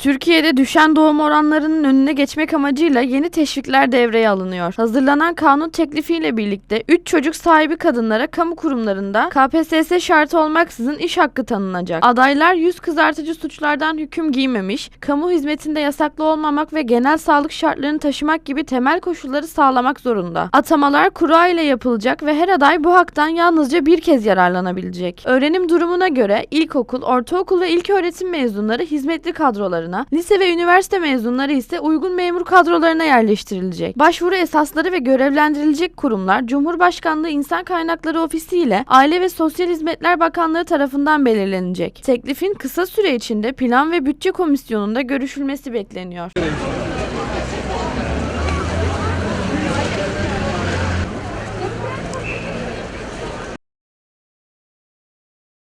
Türkiye'de düşen doğum oranlarının önüne geçmek amacıyla yeni teşvikler devreye alınıyor. Hazırlanan kanun teklifiyle birlikte 3 çocuk sahibi kadınlara kamu kurumlarında KPSS şartı olmaksızın iş hakkı tanınacak. Adaylar yüz kızartıcı suçlardan hüküm giymemiş, kamu hizmetinde yasaklı olmamak ve genel sağlık şartlarını taşımak gibi temel koşulları sağlamak zorunda. Atamalar kura ile yapılacak ve her aday bu haktan yalnızca bir kez yararlanabilecek. Öğrenim durumuna göre ilkokul, ortaokul ve ilköğretim mezunları hizmetli kadrolarına, lise ve üniversite mezunları ise uygun memur kadrolarına yerleştirilecek. Başvuru esasları ve görevlendirilecek kurumlar Cumhurbaşkanlığı İnsan Kaynakları Ofisi ile Aile ve Sosyal Hizmetler Bakanlığı tarafından belirlenecek. Teklifin kısa süre içinde Plan ve Bütçe Komisyonu'nda görüşülmesi bekleniyor.